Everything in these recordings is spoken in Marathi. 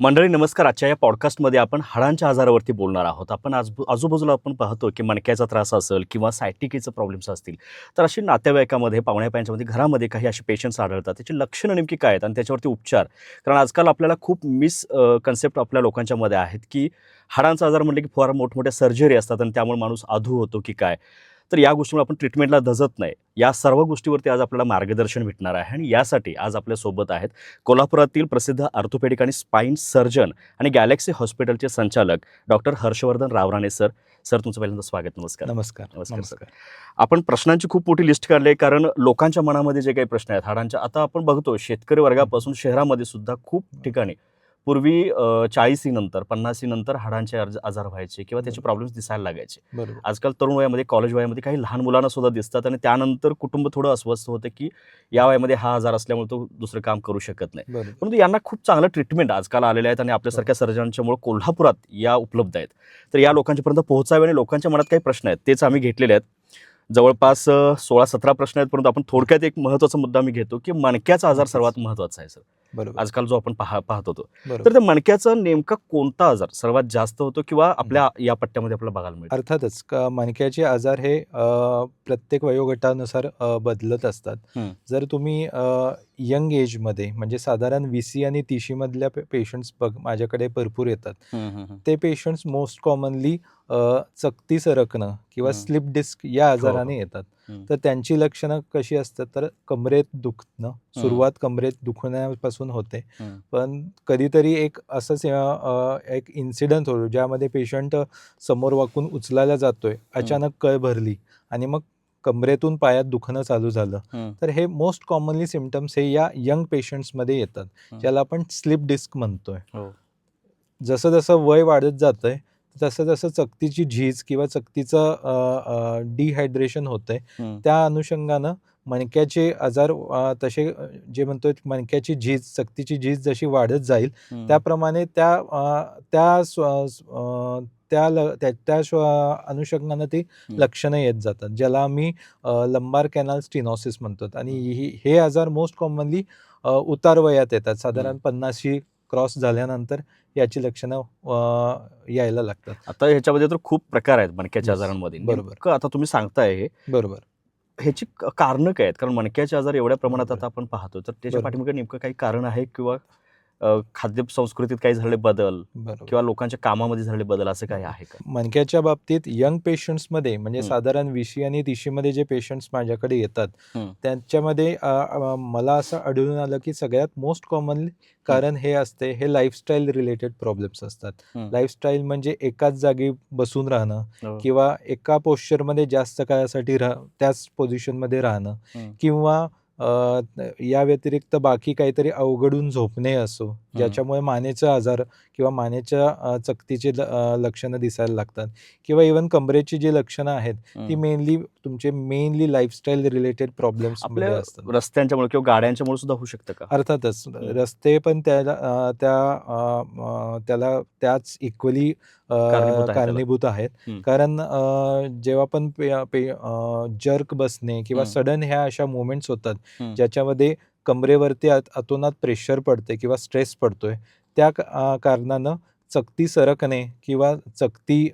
मंडळी नमस्कार. आजच्या या पॉडकास्टमध्ये आपण हाडांच्या आजारावरती बोलणार आहोत. आपण आज आजूबाजूला आपण पाहतो की मणक्याचा त्रास असेल किंवा सायटिकीचे प्रॉब्लेम्स असतील. तर अशी नातेवाईकामध्ये पाहुण्यापायांच्यामध्ये घरामध्ये काही असे पेशंट्स आढळतात. त्याची लक्षणं नेमकी काय आहेत आणि त्याच्यावरती उपचार? कारण आजकाल आपल्याला खूप मिस कन्सेप्ट आपल्या लोकांच्यामध्ये आहेत की हाडांचा आजार म्हटलं की फार मोठमोठ्या सर्जरी असतात आणि त्यामुळे माणूस आधू होतो की काय? तर या गोष्टीमुळे आपण ट्रीटमेंटला धजत नाही. या सर्व गोष्टीवरती आज आपल्याला मार्गदर्शन भेटणार आहे आणि यासाठी आज आपल्यासोबत आहेत कोल्हापुरातील प्रसिद्ध ऑर्थोपेडिक आणि स्पाईन सर्जन आणि गॅलेक्सी हॉस्पिटलचे संचालक doctor Harshvardhan Raorane sir. Sir तुमचं पहिल्यांदा स्वागत नमस्कार. नमस्कार. नमस्कार, सर. आपण प्रश्नांची खूप मोठी लिस्ट काढली आहे कारण लोकांच्या मनामध्ये जे काही प्रश्न आहेत हाडांच्या आता आपण बघतो शेतकरी वर्गापासून शहरामध्ये सुद्धा खूप ठिकाणी पूर्वी चाळीसी नंतर पन्नासी नंतर हाडांचे आजार व्हायचे किंवा त्याचे प्रॉब्लेम्स दिसायला लागायचे. आजकाल तरुण वयामध्ये कॉलेज वयामध्ये काही लहान मुलांना सुद्धा दिसतात आणि त्यानंतर कुटुंब थोडं अस्वस्थ होतं की या वयामध्ये हा आजार असल्यामुळे तो दुसरं काम करू शकत नाही. परंतु यांना खूप चांगलं ट्रीटमेंट आजकाल आलेले आहेत आणि आपल्यासारख्या सर्जनांच्यामुळे कोल्हापुरात या उपलब्ध आहेत. तर या लोकांच्यापर्यंत पोहोचावे आणि लोकांच्या मनात काही प्रश्न आहेत तेच आम्ही घेतलेले आहेत. जवळपास सोळा सतरा प्रश्न आहेत परंतु आपण थोडक्यात एक महत्त्वाचा मुद्दा मी घेतो की मणक्याचा आजार सर्वात महत्त्वाचा आहे सर. आजकाल जो आपण पाहा पाहत होतो. तर त्या मणक्याचा नेमका कोणता आजार सर्वात जास्त होतो किंवा आपल्या या पट्ट्यामध्ये आपल्याला बघायला मिळतो? अर्थातच क- मणक्याचे आजार हे प्रत्येक वयोगटानुसार बदलत असतात. हं. जर तुम्ही यंग एजमध्ये म्हणजे साधारण वी सी आणि तिशी मधल्या पेशंट्स बघ माझ्याकडे भरपूर येतात. ते पेशंट्स मोस्ट कॉमनली चकती सरकणं किंवा हं. हो, स्लिप डिस्क या आजाराने येतात. हं. तर त्यांची लक्षणं कशी असतात? तर कमरेत दुखणं. सुरुवात कमरेत दुखण्यापासून होते. पण कधीतरी एक असंच एक इन्सिडंट होतो ज्यामध्ये पेशंट समोर वाकून उचलायला जातोय. अचानक कळ भरली आणि मग कमरेतून पायात दुखणं चालू झालं. तर हे मोस्ट कॉमनली सिमटम्स हे या यंग पेशंट्समध्ये येतात. ज्याला आपण स्लिप डिस्क म्हणतोय. हो. जसं जसं वय वाढत जातंय तसं तसं चकतीची झीज किंवा चकतीचं डिहायड्रेशन होतंय. त्या अनुषंगानं मणक्याचे आजार तसे जे म्हणतो मणक्याची झीज सक्तीची झीज जशी वाढत जाईल. त्याप्रमाणे त्या त्या त्या त्या त्या अनुषंगानं ती. लक्षणं येत जातात ज्याला आम्ही लंबार कॅनल स्टिनॉसिस म्हणतो आणि ही- हे आजार मोस्ट कॉमनली उतार वयात येतात साधारण पन्नाशी क्रॉस झाल्यानंतर याची लक्षणं यायला लागतात आता ह्याच्यामध्ये तर खूप प्रकार आहेत मणक्याच्या. आजारांमध्ये बरोबर. आता तुम्ही सांगताय हे बरोबर ह्याची कारणं काय आहेत कारण मणक्याचे आजार एवढ्या प्रमाणात. आता आपण पाहतो तर त्याच्या. पाठीमागे नेमकं काही कारण आहे किंवा खाद्य संस्कृतीत काही झालेले बदल किंवा लोकांच्या कामामध्ये झालेले बदल असं काही आहे का मणक्याच्या बाबतीत यंग पेशंट्समध्ये म्हणजे. साधारण विशी आणि तिशीमध्ये जे पेशंट्स माझ्याकडे येतात. त्यांच्यामध्ये मला असं आढळून आलं की सगळ्यात मोस्ट कॉमनली कारण हे असते हे लाईफस्टाईल रिलेटेड प्रॉब्लेम्स असतात. लाईफस्टाईल म्हणजे एकाच जागी बसून राहणं हो. किंवा एका पोश्चरमध्ये जास्त काळासाठी राह त्याच पोझिशनमध्ये राहणं. किंवा या व्यतिरिक्त बाकी काहीतरी अवघडून झोपणे असो ज्याच्यामुळे मानेचा आजार किंवा मानेच्या चकतीचे लक्षणं दिसायला लागतात. किंवा इवन कमरेची जी लक्षणं आहेत ती. मेनली तुमचे मेनली लाईफस्टाईल रिलेटेड प्रॉब्लेम्स आपल्या असतात. रस्त्यांच्यामुळे किंवा गाड्यांच्यामुळे सुद्धा होऊ शकतं का? अर्थातच. रस्ते पण त्याला त्या त्याला त्याच इक्वली कारणीभूत आहेत. कारण जेव्हा पण जर्क बसणे किंवा. सडन ह्या अशा मुवमेंट्स होतात. ज्याच्यामध्ये कमरेवरती अतोनात प्रेशर पडते किंवा स्ट्रेस पडतोय त्या कारणानं चकती सरकणे किंवा चकती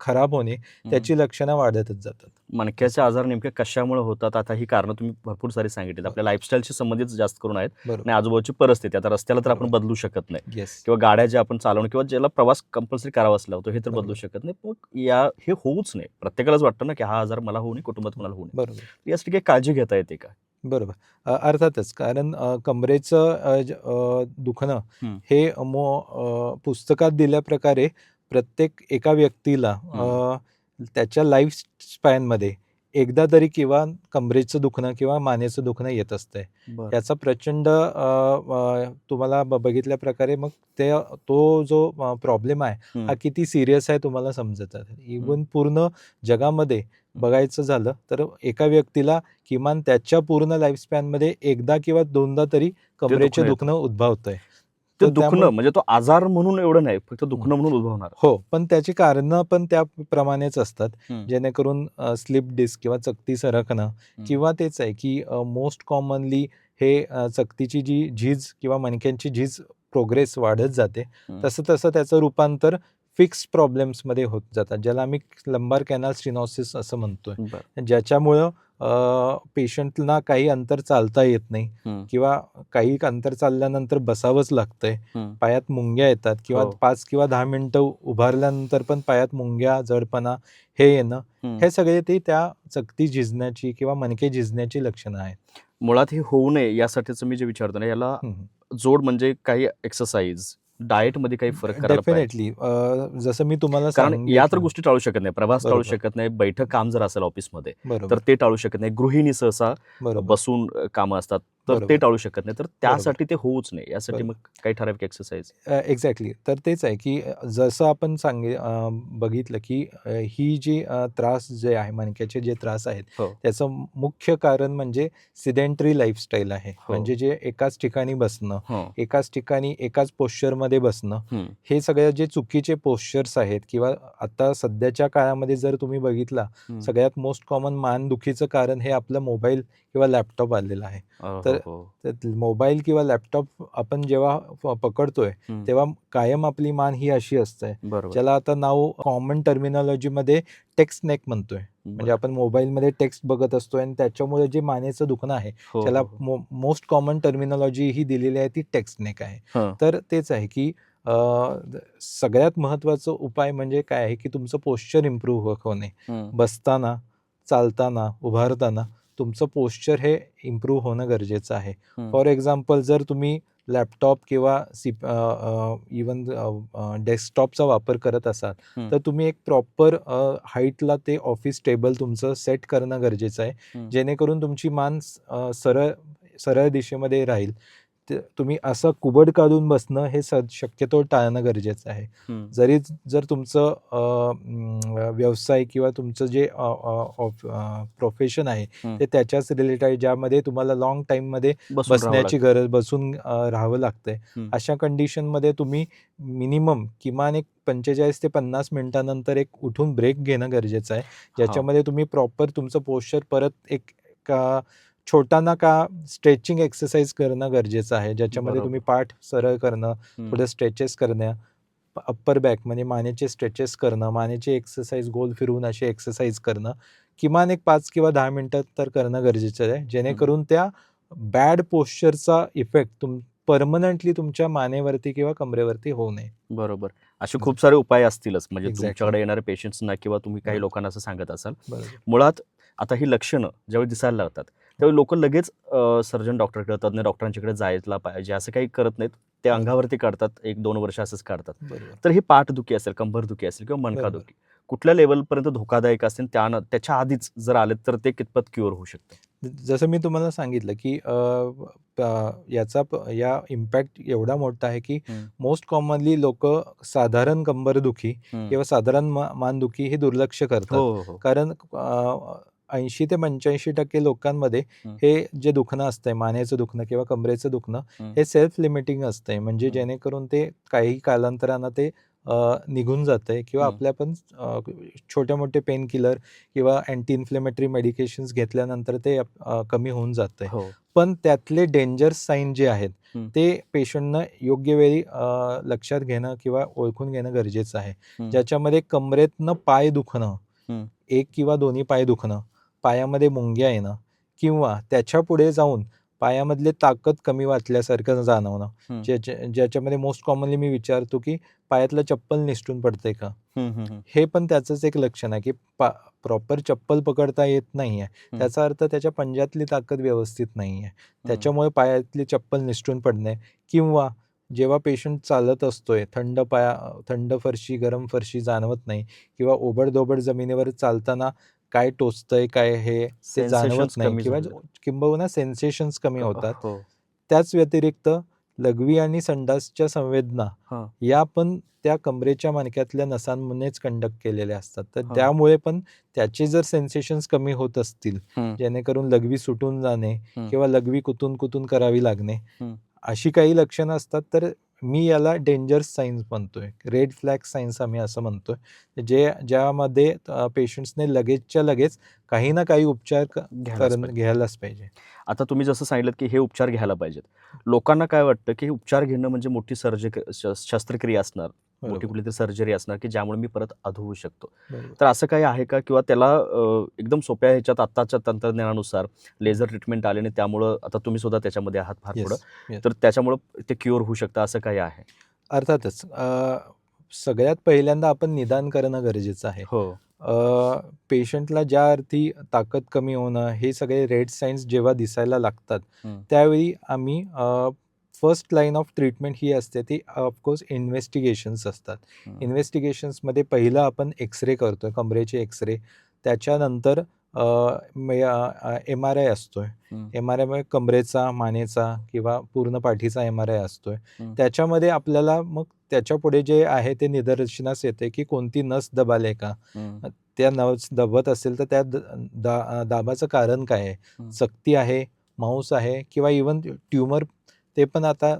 खराब होणे. त्याची लक्षणं वाढतच जातात. मणक्याचे आजार नेमके कशामुळे होतात? आता ही कारणं तुम्ही भरपूर सारी सांगितली आपल्या लाईफस्टाईलशी संबंधित जास्त करून आहेत. आणि आजूबाजूची परिस्थिती आता रस्त्याला तर आपण. बदलू शकत नाही. किंवा गाड्या ज्या आपण चालवणं किंवा ज्याला प्रवास कंपल्सरी करावाच लागतो हे तर बदलू. शकत नाही. मग या हे होऊच नाही. प्रत्येकालाच वाटतं ना की हा आजार मला होऊ नये कुटुंबात मला होऊ नये. यासाठी काही काळजी घेता येते का? बरोबर अर्थातच कारण कमरेचं दुखणं हं. मो पुस्तकात दिल्याप्रकारे प्रत्येक एका व्यक्तीला त्याच्या लाईफ स्पॅनमध्ये एकदा तरी किंवा कमरेचं दुखणं किंवा मानेचं दुखणं येत असतंय. याचा प्रचंड तुम्हाला बघितल्या प्रकारे मग ते तो जो प्रॉब्लेम आहे हं. किती सिरियस आहे तुम्हाला समजत इवन पूर्ण जगामध्ये बघायचं झालं तर एका व्यक्तीला किमान त्याच्या पूर्ण लाईफस्पॅनमध्ये एकदा किंवा दोनदा तरी कमरेचे. दुखणं उद्भवतंय. ते दुखणं म्हणजे तो आजार म्हणून एवढं नाही फक्त दुखणं म्हणून उद्भवणार हो पण त्याची कारणं पण त्याप्रमाणेच असतात हं. जेणेकरून स्लिप डिस्क किंवा चकती सरकणं किंवा तेच आहे की मोस्ट कॉमनली हे चकतीची जी झीज किंवा मणक्यांची झीज प्रोग्रेस वाढत जाते हं. तसं तसं त्याचं रूपांतर फिक्स प्रॉब्लेम्समध्ये होत जातात ज्याला आम्ही लंबार कॅनल स्टिनॉसिस असं म्हणतोय. ज्याच्यामुळं पेशंटला काही अंतर चालता येत नाही. किंवा काही अंतर चालल्यानंतर बसावंच लागतंय. पायात मुंग्या येतात किंवा हो. पाच किंवा दहा मिनिटं उभारल्यानंतर पण पायात मुंग्या जडपणा हे येणं हं. सगळे ते त्या चकती झिजण्याची किंवा मणके झिजण्याची लक्षणं आहेत मुळात हे होऊ नये यासाठीच मी जे विचारतो ना याला. जोड म्हणजे काही एक्सरसाइज डाएटमध्ये काही फरक करायला पाहिजे. डेफिनेटली जसं मी तुम्हाला कारण या तर. गोष्टी टाळू शकत नाही प्रवास टाळू बरोबर. शकत नाही बैठक काम जर असेल ऑफिसमध्ये तर ते टाळू शकत नाही. गृहिणी सहसा बरोबर. बसून अ, कामं असतात. तर. ते टाळू शकत नाही तर त्यासाठी ते होऊच नाही यासाठी. मग काही ठराविक एक्सरसाइज एक्झॅक्टली तर तेच आहे की जसं आपण सांगे बघितलं की ही जी त्रास जे आहे मणक्याचे जे त्रास आहेत हो. त्याचं मुख्य कारण म्हणजे सिडेंटरी लाईफस्टाईल आहे हो. म्हणजे जे एकाच ठिकाणी बसणं एकाच ठिकाणी एकाच पोश्चरमध्ये बसणं हं. हे सगळे जे चुकीचे पोश्चर्स आहेत किंवा आता सध्याच्या काळामध्ये जर तुम्ही बघितला सगळ्यात मोस्ट कॉमन मानदुखीचं कारण हे आपलं मोबाईल किंवा लॅपटॉप आलेलं आहे तर तर मोबाईल किंवा लॅपटॉप आपण जेव्हा पकडतोय हं. तेव्हा कायम आपली मान ही अशी असते ज्याला आता नाव कॉमन टर्मिनॉलॉजीमध्ये टेक्स्ट नेक म्हणतोय म्हणजे. आपण मोबाईलमध्ये टेक्स्ट बघत असतोय आणि त्याच्यामुळे जे मानेचं दुखणं आहे हो, त्याला हो, हो. मोस्ट कॉमन टर्मिनॉलॉजी ही दिलेली आहे ती टेक्स्ट नेक आहे हं. तर तेच आहे की सगळ्यात महत्त्वाचं उपाय म्हणजे काय आहे की तुमचं पोश्चर इम्प्रूव्ह होणे हं. बसताना चालताना उभारताना तुमचं पोश्चर हे इम्प्रूव्ह होणं गरजेचं आहे. फॉर एक्झाम्पल जर तुम्ही लॅपटॉप किंवा सी इवन डेस्कटॉपचा वापर करत असाल. तर तुम्ही एक प्रॉपर हाईटला ते ऑफिस टेबल तुमचं सेट करणं गरजेचं आहे. जेणेकरून तुमची मान सरळ सरळ दिशेमध्ये राहील तुम्ही असं कुबड काढून बसणं हे शक्यतो टाळणं गरजेचं आहे. जरी जर तुमचं व्यवसाय किंवा तुमचं जे प्रोफेशन आहे. ते त्याच्याच रिलेटेड आहे ज्यामध्ये तुम्हाला लॉंग बसून राहावं बसण्याची. गरज बसून राहावं लागतंय. अशा कंडिशनमध्ये तुम्ही मिनिमम किमान एक पंचेचाळीस ते पन्नास मिनिटानंतर एक उठून ब्रेक घेणं गरजेचं आहे ज्याच्यामध्ये तुम्ही प्रॉपर तुमचं पोश्चर परत एक का छोटा ना का स्ट्रेचिंग एक्सरसाइज करणं गरजेचं आहे. ज्याच्यामध्ये. तुम्ही पाठ सरळ करणं. थोडं स्ट्रेचेस करणं अप्पर बॅक म्हणजे मानेचे स्ट्रेचेस करणं मानेचे एक्सरसाइज गोल फिरवून असे एक्सरसाइज करणं किमान एक पाच किंवा दहा मिनटं तर करणं गरजेचं आहे. जेणेकरून त्या बॅड पोश्चरचा इफेक्ट तुम परमनंटली तुमच्या मानेवरती किंवा कमरेवरती होऊ नये. बरोबर. असे खूप सारे उपाय असतीलच. म्हणजे. तुमच्याकडे येणाऱ्या पेशंट्सना किंवा तुम्ही काही. लोकांना असं सांगत असाल. मुळात आता ही लक्षणं ज्यावेळी दिसायला लागतात त्यावेळी लोक लगेच सर्जन डॉक्टरकडे तज्ज्ञ डॉक्टरांच्याकडे जायला पाहिजे असं काही करत नाहीत. ते अंगावरती काढतात एक दोन वर्ष असंच काढतात. तर ही पाठदुखी असेल कंबरदुखी असेल किंवा. मणकादुखी कुठल्या लेवलपर्यंत धोकादायक असेल त्यानं त्याच्या आधीच जर आले तर ते कितपत क्युअर होऊ शकतं? जसं मी तुम्हाला सांगितलं की याचा या इम्पॅक्ट एवढा मोठा आहे की. मोस्ट कॉमनली लोक साधारण कंबरदुखी किंवा साधारण मानदुखी हे दुर्लक्ष करतात. हो हो हो. कारण ऐंशी ते पंच्याऐंशी टक्के लोकांमध्ये हं. जे दुखणं असतंय मानेचं दुखणं किंवा कमरेचं दुखणं हं. सेल्फ लिमिटिंग असतंय म्हणजे. जेणेकरून ते काही कालांतरानं ते निघून जातंय किंवा. आपल्या पण छोटे मोठे पेन किलर किंवा अँटी इन्फ्लेमेटरी मेडिकेशन्स घेतल्यानंतर ते कमी होऊन जातंय हो पण त्यातले डेंजर साईन जे आहेत. ते पेशंटनं योग्य वेळी लक्षात घेणं किंवा ओळखून घेणं गरजेचं आहे. ज्याच्यामध्ये कमरेतनं पाय दुखणं. एक किंवा दोन्ही पाय दुखणं पायामध्ये मुंग्या येणं किंवा त्याच्या पुढे जाऊन पायामधले ताकद कमी वाटल्यासारखं जाणवणं. ज्याच्या ज्याच्यामध्ये मोस्ट कॉमनली मी विचारतो की पायातलं चप्पल निसटून पडतंय का? हं, पण त्याचंच एक लक्षण आहे की प्रॉपर चप्पल पकडता येत नाही आहे त्याचा अर्थ त्याच्या पंजातली ताकद व्यवस्थित नाही आहे त्याच्यामुळे पायातली चप्पल निसटून पडणे किंवा जेव्हा पेशंट चालत असतोय थंड पाया थंड फरशी गरम फरशी जाणवत नाही किंवा ओबडधोबड जमिनीवर चालताना काय टोचतंय काय हे ते जाणवत नाही किंवा. किंबहुना सेन्सेशन्स कमी होतात हो त्याच व्यतिरिक्त लघवी आणि संडासच्या संवेदना हा. या पण त्या कमरेच्या मणक्यातल्या नसांमध्येच कंडक्ट केलेल्या असतात तर हा. त्यामुळे पण त्याचे जर सेन्सेशन्स कमी होत असतील हं. जेणेकरून लघवी सुटून जाणे हं. किंवा लघवी कुतून कुतून करावी लागणे हं. अशी काही लक्षणं असतात तर मी याला डेंजर साईन्स म्हणतोय. रेड फ्लॅग साईन्स आम्ही असं म्हणतोय. जे ज्यामध्ये पेशंट्सने लगेचच्या लगेच काही ना काही उपचार घ्यायलाच पाहिजे. आता तुम्ही जसं सांगितलं की हे उपचार घ्यायला पाहिजेत. लोकांना काय वाटतं की उपचार घेणं म्हणजे मोठी सर्जरी शस्त्रक्रिया असणार. मोठी कुठली तरी सर्जरी असणार की ज्यामुळे मी परत अधू होऊ शकतो. तर असं काही आहे का किंवा त्याला एकदम सोप्या ह्याच्यात आत्ताच्या तंत्रज्ञानानुसार लेझर ट्रीटमेंट आल्याने त्यामुळं आता तुम्ही सुद्धा त्याच्यामध्ये आहात फार पुढं. तर त्याच्यामुळं ते क्युअर होऊ शकतं असं काही आहे अर्थातच सगळ्यात पहिल्यांदा आपण निदान करणं गरजेचं आहे हो पेशंटला ज्या अर्थी ताकद कमी होणं हे सगळे रेड साईन्स जेव्हा दिसायला लागतात. त्यावेळी आम्ही फर्स्ट लाईन ऑफ ट्रीटमेंट ही असते ती ऑफकोर्स इन्व्हेस्टिगेशन्स असतात. इन्व्हेस्टिगेशन्समध्ये पहिलं आपण एक्सरे करतोय कमरेचे एक्सरे त्याच्यानंतर एम आर आय असतोय. एम आर आय कमरेचा मानेचा किंवा पूर्ण पाठीचा एम आर आय असतोय. त्याच्यामध्ये आपल्याला मग त्याच्या पुढे जे आहे ते निदर्शनास येते की कोणती नस दबाले का. त्या नस दबत असेल तर त्या दाबाचं कारण काय आहे. सक्ती आहे माऊस आहे किंवा इवन ट्युमर ते पण आता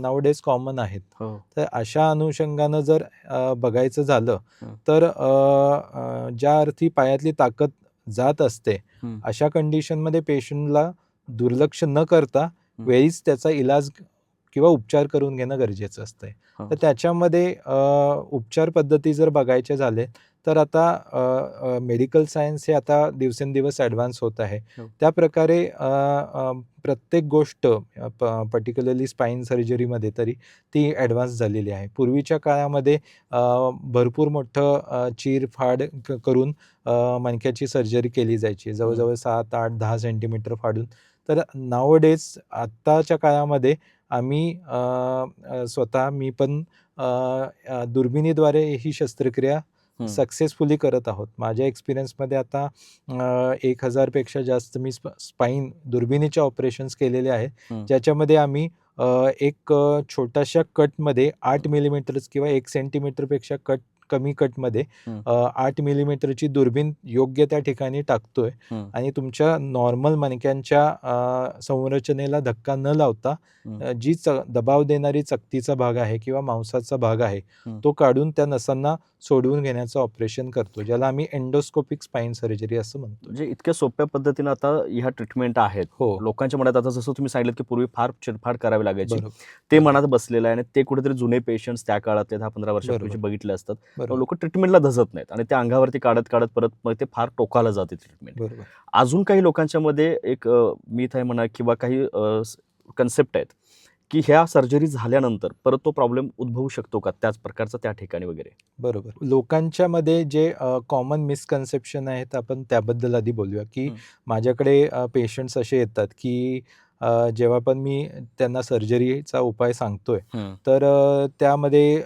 नावडेज कॉमन आहेत हो तर अशा अनुषंगानं जर बघायचं झालं. तर ज्या अर्थी पायातली ताकद जात असते. अशा कंडिशनमध्ये पेशंटला दुर्लक्ष न करता. वेळीच त्याचा इलाज किंवा उपचार करून घेणं गरजेचं असतंय हो. तर त्याच्यामध्ये उपचार पद्धती जर बघायचे झाले तर आता मेडिकल सायन्स हे आता दिवसेंदिवस ॲडव्हान्स होत आहे हो. त्या प्रकारे प्रत्येक गोष्ट पर्टिक्युलरली स्पाईन सर्जरीमध्ये तरी ती ॲडव्हान्स झालेली आहे पूर्वीच्या काळामध्ये भरपूर मोठं चीरफाड करून मणक्याची सर्जरी केली जायची जवळजवळ सात आठ दहा सेंटीमीटर फाडून तर नावडेज आत्ताच्या काळामध्ये आम्ही स्वतः मी पण दुर्बिणीद्वारे ही शस्त्रक्रिया. सक्सेसफुली करत आहोत. माझ्या एक्सपिरियन्समध्ये आता एक हजारपेक्षा जास्त मी स्प स्पाईन दुर्बिणीचे ऑपरेशन्स केलेले आहेत. ज्याच्यामध्ये आम्ही एक अ, छोट्याशा कटमध्ये आठ मिलीमीटर्स किंवा एक सेंटीमीटरपेक्षा कट कमी कटमध्ये आठ मिलीमीटरची दुर्बीण योग्य त्या ठिकाणी टाकतोय. आणि तुमच्या नॉर्मल मणक्यांच्या संरचनेला धक्का न लावता जी दबाव देणारी चकतीचा भाग आहे किंवा मांसाचा भाग आहे. तो काढून त्या नसांना सोडवून घेण्याचं ऑपरेशन करतो ज्याला आम्ही एंडोस्कोपिक स्पाईन सर्जरी असं म्हणतो. म्हणजे इतक्या सोप्या पद्धतीनं आता ह्या ट्रीटमेंट आहेत. हो. लोकांच्या मनात आता जसं तुम्ही सांगितलं की पूर्वी फार चिरफाड करावी लागायची. ते मनात बसलेलं आहे आणि ते कुठेतरी जुने पेशंट्स त्या काळातले दहा पंधरा वर्षापूर्वीचे बरोबर. बघितले असतात. लोक ट्रीटमेंटला धजत नाहीत आणि त्या अंगावरती काढत काढत परत मग ते फार टोकाला जाते ट्रीटमेंट बरोबर. अजून काही लोकांच्या मध्ये एक मिथ आहे म्हणा किंवा काही कन्सेप्ट आहेत की ह्या सर्जरी झाल्यानंतर परत तो प्रॉब्लेम उद्भवू शकतो का त्याच प्रकारचा त्या ठिकाणी वगैरे? बरोबर. लोकांच्या मध्ये जे कॉमन मिसकन्सेप्शन आहेत आपण त्याबद्दल आधी बोलूया की. माझ्याकडे पेशंट्स असे येतात की जेव्हा पण मी त्यांना सर्जरीचा उपाय सांगतोय तर त्यामध्ये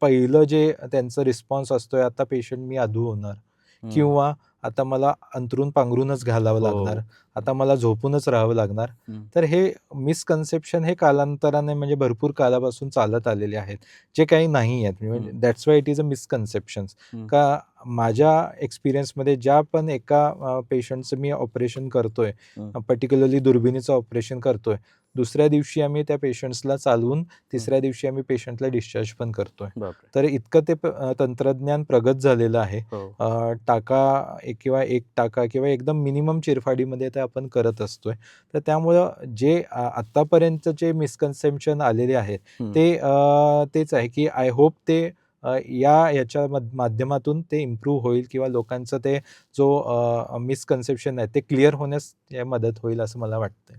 पहिलं जे त्यांचं रिस्पॉन्स असतोय आता पेशंट मी अधू होणार. किंवा आता मला अंतरून पांघरूनच घालावं हो. लागणार. आता मला झोपूनच राहावं लागणार. तर हे मिसकन्सेप्शन हे कालांतराने म्हणजे भरपूर कालापासून चालत आलेले आहेत जे काही नाही आहेत म्हणजे. That's why it is a misconception. का माझ्या एक्सपिरियन्समध्ये ज्या पण एका पेशंटचं मी ऑपरेशन करतोय. पर्टिक्युलरली दुर्बिणीचं ऑपरेशन करतोय दुसऱ्या दिवशी आम्ही त्या पेशंट्सला चालवून तिसऱ्या दिवशी आम्ही पेशंटला डिस्चार्ज पण करतोय. तर इतकं ते तंत्रज्ञान प्रगत झालेलं आहे. हो. टाका एक किंवा एक टाका किंवा एकदम मिनिमम चिरफाडीमध्ये ते आपण करत असतोय. तर त्यामुळं जे आ- आत्तापर्यंतचे मिसकन्सेप्शन आलेले आहेत. ते तेच आहे की आय होप ते या याच्या मध- माध्यमातून ते इम्प्रूव्ह होईल किंवा लोकांचं ते जो मिसकन्सेप्शन आहे ते क्लिअर होण्यास मदत होईल असं मला वाटतंय.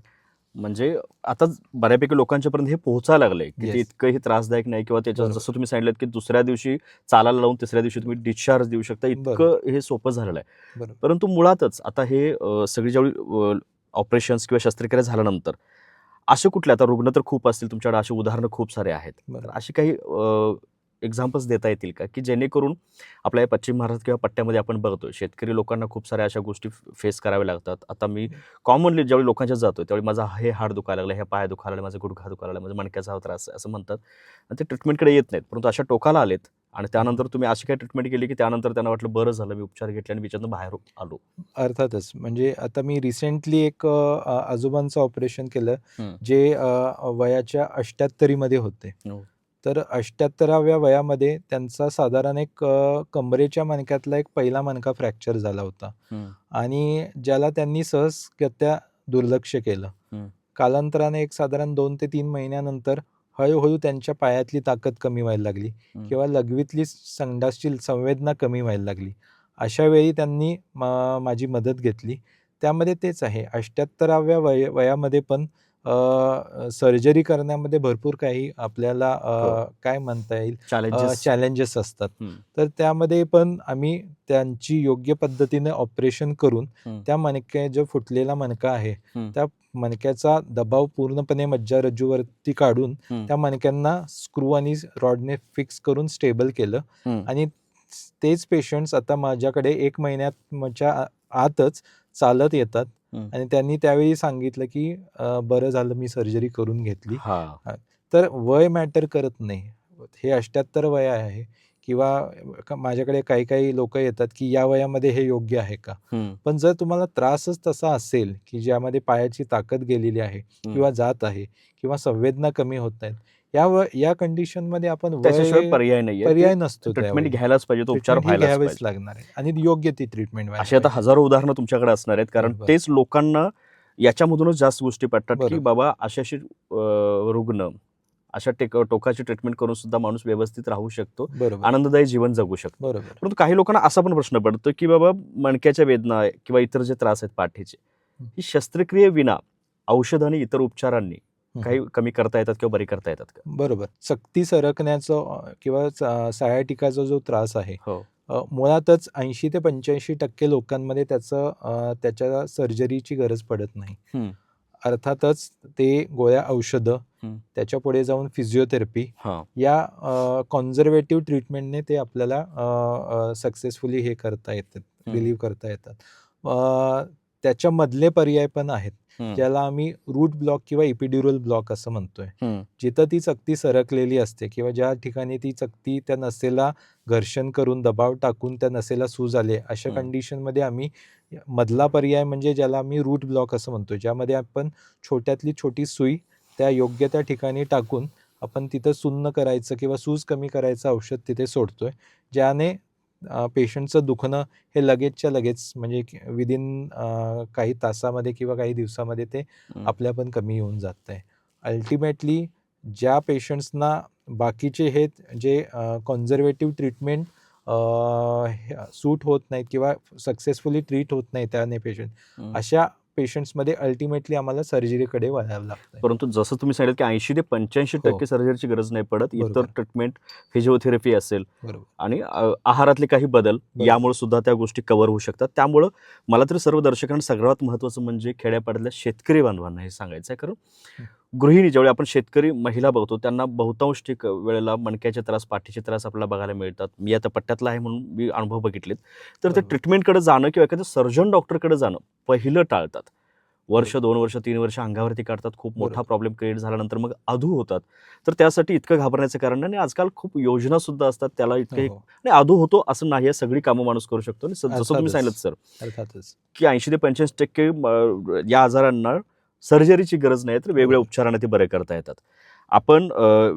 म्हणजे आता बऱ्यापैकी लोकांच्या पर्यंत हे पोहोचायला लागलंय की ते Yes. इतकंही त्रासदायक नाही किंवा त्याच्या बरोबर. जसं तुम्ही सांगितलं की दुसऱ्या दिवशी चालायला लावून तिसऱ्या दिवशी तुम्ही डिस्चार्ज देऊ शकता इतकं बरोबर. हे सोपं झालेलं आहे बरोबर परंतु मुळातच आता हे अ, सगळी ज्यावेळी ऑपरेशन्स किंवा शस्त्रक्रिया झाल्यानंतर असे कुठले आता रुग्ण तर खूप असतील तुमच्याकडे अशी उदाहरणं खूप सारे आहेत तर अशी काही एक्झाम्पल्स देता येतील का? की जेणेकरून आपल्या या पश्चिम महाराष्ट्र किंवा पट्ट्यामध्ये आपण बघतो शेतकरी लोकांना खूप साऱ्या अशा गोष्टी फेस कराव्या लागतात. आता मी कॉमनली ज्यावेळी लोकांच्या जातो त्यावेळी माझा हे हाड दुखायला लागलं हे पाय दुखायला लागले माझा गुडघा दुखायला लागला माझा मणक्याचा त्रास आहे असं म्हणतात. आणि ते ट्रीटमेंटकडे येत नाहीत. परंतु अशा टोकाला आलेत आणि त्यानंतर तुम्ही अशी काय ट्रीटमेंट केली की त्यानंतर त्यांना वाटलं बरं झालं मी उपचार घेतले आणि त्याच्यातनं बाहेर आलो. अर्थातच. म्हणजे आता मी रिसेंटली एक आजोबांचं ऑपरेशन केलं हं. जे वयाच्या अष्ट्याहत्तरीमध्ये होते. हो. तर अष्ट्याहत्तराव्या वयामध्ये त्यांचा साधारण एक कमरेच्या मणक्यातला एक पहिला मणका फ्रॅक्चर झाला होता. आणि ज्याला त्यांनी सहजगत्या दुर्लक्ष केलं. कालांतराने एक साधारण दोन ते तीन महिन्यानंतर हळूहळू त्यांच्या पायातली ताकद कमी व्हायला लागली. किंवा लघवीतली संडासची संवेदना कमी व्हायला लागली. अशा वेळी त्यांनी माझी मदत घेतली. त्यामध्ये तेच आहे. अष्ट्याहत्तराव्या वय वयामध्ये पण सर्जरी करण्यामध्ये भरपूर काही आपल्याला हो. काय म्हणता येईल चॅलेंजेस असतात तर त्यामध्ये पण आम्ही त्यांची योग्य पद्धतीने ऑपरेशन करून. त्या मणक्या जो फुटलेला मणका आहे. त्या मणक्याचा दबाव पूर्णपणे मज्जारज्जूवरती काढून. त्या मणक्यांना स्क्रू आणि रॉडने फिक्स करून स्टेबल केलं. आणि तेच पेशंट्स आता माझ्याकडे एक महिन्याच्या आतच चालत येतात. आणि त्यांनी त्यावेळी सांगितलं की बरं झालं मी सर्जरी करून घेतली. तर वय मॅटर करत नाही. हे अष्ट्याहत्तर वय आहे किंवा माझ्याकडे काही काही लोक येतात की या वयामध्ये हे योग्य आहे का. पण जर तुम्हाला त्रासच तसा असेल की ज्यामध्ये पायाची ताकद गेलेली आहे. किंवा जात आहे किंवा संवेदना कमी होत नाहीत या या कंडिशनमध्ये आपण त्याच्याशिवाय पर्याय नाहीये पर्याय नसतो ट्रीटमेंट. घ्यायलाच पाहिजे तो उपचार घ्यावीच लागणार आहे आणि योग्य ती ट्रीटमेंट अशी आता हजारो उदाहरणं तुमच्याकडे असणार आहेत कारण. तेच लोकांना याच्यामधूनच जास्त गोष्टी पडतात की. बाबा अशी अशी अं, रुग्ण अशा टेक टोकाची ट्रीटमेंट करून सुद्धा माणूस व्यवस्थित राहू शकतो आनंददायी जीवन जगू शकतो बरोबर परंतु काही लोकांना असा पण प्रश्न पडतो की बाबा मणक्याच्या वेदना किंवा इतर जे त्रास आहेत पाठीचे हं. शस्त्रक्रियेविना औषध आणि इतर उपचारांनी. काही कमी करता येतात किंवा बरी करता येतात का बरोबर सक्ती सरकण्याचं किंवा सायाटिकाचा जो त्रास आहे हो मुळातच ऐंशी ते पंच्याऐंशी टक्के लोकांमध्ये त्याचं त्याच्या सर्जरीची गरज पडत नाही. अर्थातच ते गोळ्या औषधं. त्याच्या पुढे जाऊन फिजिओथेरपी या कॉन्झर्वेटिव्ह ट्रीटमेंटने ते आपल्याला सक्सेसफुली हे करता येतात. रिलीव्ह करता येतात अ, त्याच्यामधले पर्याय पण आहेत. ज्याला आम्ही रूट ब्लॉक किंवा इपिड्युरल ब्लॉक असं म्हणतोय. जिथं ती चकती सरकलेली असते किंवा ज्या ठिकाणी ती चकती त्या नसेला घर्षण करून दबाव टाकून त्या नसेला सूज आले अशा. कंडिशनमध्ये आम्ही मधला पर्याय म्हणजे ज्याला आम्ही रूट ब्लॉक असं म्हणतो ज्यामध्ये आपण छोट्यातली छोटी सुई त्या योग्य त्या ठिकाणी टाकून आपण तिथं सुन्न करायचं किंवा सूज कमी करायचं औषध तिथे सोडतोय ज्याने पेशंटचं दुखणं हे लगेचच्या लगेच म्हणजे विदिन काही तासामध्ये किंवा काही दिवसामध्ये ते. आपल्या पण कमी येऊन जात आहे अल्टिमेटली ज्या पेशंट्सना बाकीचे हे जे कॉन्झर्वेटिव्ह ट्रीटमेंट सूट होत नाहीत किंवा सक्सेसफुली ट्रीट होत नाही त्याने पेशंट. अशा पेशंट्समध्ये अल्टिमेटली आम्हाला सर्जरीकडे वळावं लागतं परंतु जसं तुम्ही सांगितलं की ऐंशी ते पंच्याऐंशी हो. टक्के सर्जरीची गरज नाही पडत इतर. ट्रीटमेंट फिजिओथेरपी असेल आणि आहारातले काही बदल. यामुळे सुद्धा त्या गोष्टी कव्हर होऊ शकतात त्यामुळं मला तर सर्व दर्शकांना सगळ्यात महत्त्वाचं म्हणजे खेड्यापाड्यातल्या शेतकरी बांधवांना हे सांगायचं आहे कारण. गृहिणी ज्यावेळी आपण शेतकरी महिला बघतो त्यांना बहुतांश ठिक वेळेला मणक्याचे त्रास पाठीचे त्रास आपल्याला बघायला मिळतात. मी आता पट्ट्यातला आहे म्हणून मी अनुभव बघितलेत. तर ते. ट्रीटमेंटकडे जाणं किंवा एखाद्या सर्जन डॉक्टरकडे जाणं पहिलं टाळतात. वर्ष दोन वर्ष तीन वर्ष अंगावरती काढतात खूप मोठा. प्रॉब्लेम क्रिएट झाल्यानंतर मग अधू होतात. तर त्यासाठी इतकं घाबरण्याचं कारण नाही आणि आजकाल खूप योजना सुद्धा असतात त्याला इतके हो, नाही अधू होतो असं नाही सगळी कामं माणूस करू शकतो. जसं तुम्ही. सांगितलं सर. की ऐंशी ते पंच्याऐंशी टक्के या आजारांना सर्जरीची गरज नाही तर वेगवेगळ्या उपचारांना ते बरे करता येतात आपण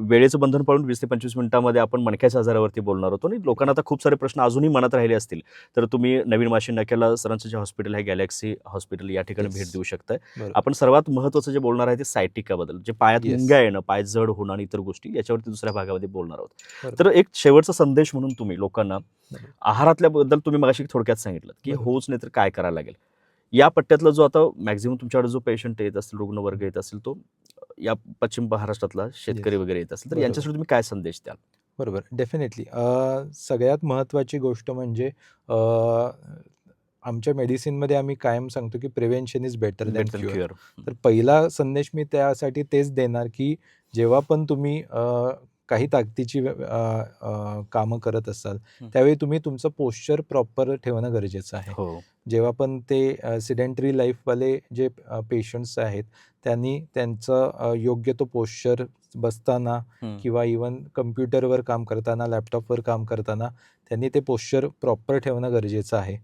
वेळेचं बंधन पाळून वीस ते पंचवीस मिनिटांमध्ये आपण मणक्याच्या आजारावरती बोलणार होतो आणि लोकांना आता खूप सारे प्रश्न अजूनही मनात राहिले असतील तर तुम्ही नवीन माशी नाक्याला सरांचं जे हॉस्पिटल आहे गॅलेक्सी हॉस्पिटल या ठिकाणी. भेट देऊ शकताय आपण सर्वात महत्त्वाचं जे बोलणार आहे ते सायटिकाबद्दल जे पायात. मुंग्या येणं पाय जड होणं आणि इतर गोष्टी याच्यावरती दुसऱ्या भागामध्ये बोलणार आहोत. तर एक शेवटचा संदेश म्हणून तुम्ही लोकांना. आहारातल्या बद्दल तुम्ही मगाशी थोडक्यात सांगितलं की. होच नाही तर काय करायला लागेल या पट्ट्यातला जो आता मॅक्झिमम तुमच्याकडे जो पेशंट येत असेल रुग्णवर्ग येत असेल तो या पश्चिम महाराष्ट्रातला शेतकरी. वगैरे येत असेल तर. यांच्यासाठी तुम्ही काय संदेश द्याल बरोबर डेफिनेटली सगळ्यात महत्त्वाची गोष्ट म्हणजे आमच्या मेडिसिनमध्ये आम्ही कायम सांगतो की prevention is better than cure. तर पहिला संदेश मी त्यासाठी तेच देणार की जेव्हा पण तुम्ही काही ताकदीची कामं करत असाल. त्यावेळी तुम्ही तुमचं पोश्चर प्रॉपर ठेवणं गरजेचं आहे हो जेव्हा पण ते सिडेंटरी लाईफवाले जे पेशंट्स आहेत त्यांनी त्यांचं योग्य तो पोश्चर बसताना. किंवा इवन कम्प्युटरवर काम करताना लॅपटॉपवर काम करताना त्यांनी ते पोश्चर प्रॉपर ठेवणं गरजेचं आहे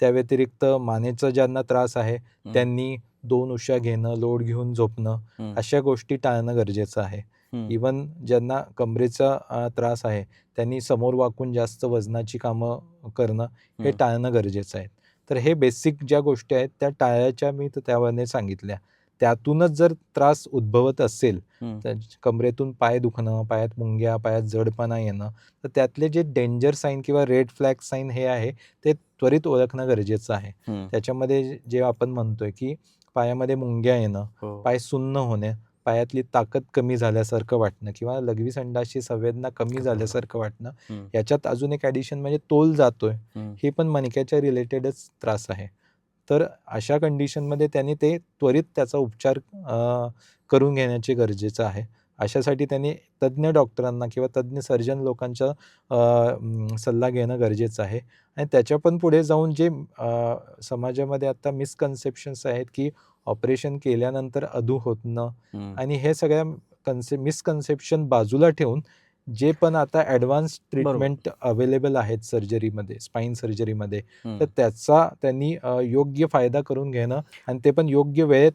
त्या व्यतिरिक्त मानेचा ज्यांना त्रास आहे. त्यांनी दोन उशा घेणं लोड घेऊन झोपणं. अशा गोष्टी टाळणं गरजेचं आहे. इवन ज्यांना कमरेचा त्रास आहे त्यांनी समोर वाकून जास्त वजनाची कामं करणं हे. टाळणं गरजेचं आहे तर हे बेसिक ज्या गोष्टी आहेत त्या टाळायच्या मी त्यामध्ये सांगितल्या त्यातूनच जर त्रास उद्भवत असेल. तर कमरेतून पाय दुखणं पायात मुंग्या पायात जडपणा येणं तर त्यातले जे डेंजर साईन किंवा रेड फ्लॅग साईन हे आहे ते त्वरित ओळखणं गरजेचं आहे. त्याच्यामध्ये जे- आपण म्हणतोय की पायामध्ये मुंग्या येणं हो. पाय सुन्न होणे पायातली ताकद कमी झाल्यासारखं वाटणं किंवा लघवी संडासची संवेदना कमी. झाल्यासारखं वाटणं. याच्यात अजून एक ॲडिशन म्हणजे तोल जातोय हं. हे पण मणक्याच्या रिलेटेडच त्रास आहे तर अशा कंडिशनमध्ये त्यांनी ते त्वरित त्याचा उपचार करून घेण्याचे गरजेचं आहे. अशासाठी त्यांनी तज्ज्ञ डॉक्टरांना किंवा तज्ज्ञ सर्जन लोकांचा सल्ला घेणं गरजेचं आहे. आणि त्याच्या पण पुढे जाऊन जे समाजामध्ये आता मिसकन्सेप्शन्स आहेत की ऑपरेशन केल्यानंतर अधू होणं हं. आणि हे सगळ्या कन्से मिसकन्सेप्शन बाजूला ठेवून जे पण आता ॲडव्हान्स ट्रीटमेंट अवेलेबल आहेत सर्जरीमध्ये स्पाईन सर्जरीमध्ये. तर त्याचा त्यांनी योग्य फायदा करून घेणं आणि ते पण योग्य वेळेत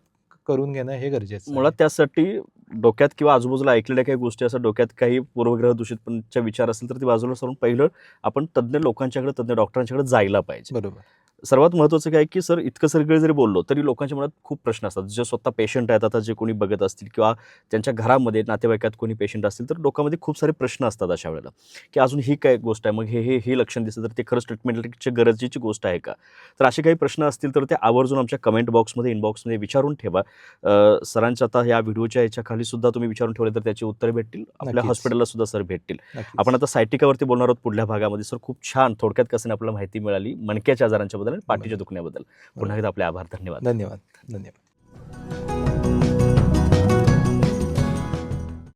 करून घेणं हे गरजेचं मुळात. त्यासाठी डोक्यात किंवा आजूबाजूला ऐकलेल्या काही गोष्टी असं डोक्यात काही पूर्वग्रह दूषितपणचे विचार असतील तर ते बाजूला सोडून पहिलं आपण तज्ज्ञ लोकांच्याकडे तज्ज्ञ डॉक्टरांच्याकडे जायला पाहिजे बरोबर सर्वात महत्त्वाचं काय की सर इतकं सगळे जरी बोललो तरी लोकांच्या मनात खूप प्रश्न असतात. जे स्वतः पेशंट आहेत आता जे कोणी बघत असतील किंवा त्यांच्या घरामध्ये नातेवाईकात कोणी पेशंट असतील तर डोक्यामध्ये खूप सारे प्रश्न असतात अशा वेळेला की अजून ही काय गोष्ट आहे? मग हे हे हे लक्षण दिसतं तर ते खरंच ट्रीटमेंटची गरजेची गोष्ट आहे का? तर असे काही प्रश्न असतील तर ते आवर्जून आमच्या कमेंट बॉक्समध्ये इनबॉक्समध्ये विचारून ठेवा. सरांच्या आता या व्हिडिओच्या याच्या खाली सुद्धा तुम्ही विचारून ठेवले तर त्याची उत्तरे भेटतील. आपल्या. हॉस्पिटलला सुद्धा सर भेटतील. आपण आता सायटिकावरती बोलणार आहोत पुढल्या भागामध्ये. सर खूप छान थोडक्यात कसं आपल्याला माहिती मिळाली. मणक्याच्या आजारांच्या पाठीच्या. दुखण्याबद्दल. पुन्हा एकदा आपले आभार धन्यवाद. धन्यवाद धन्यवाद.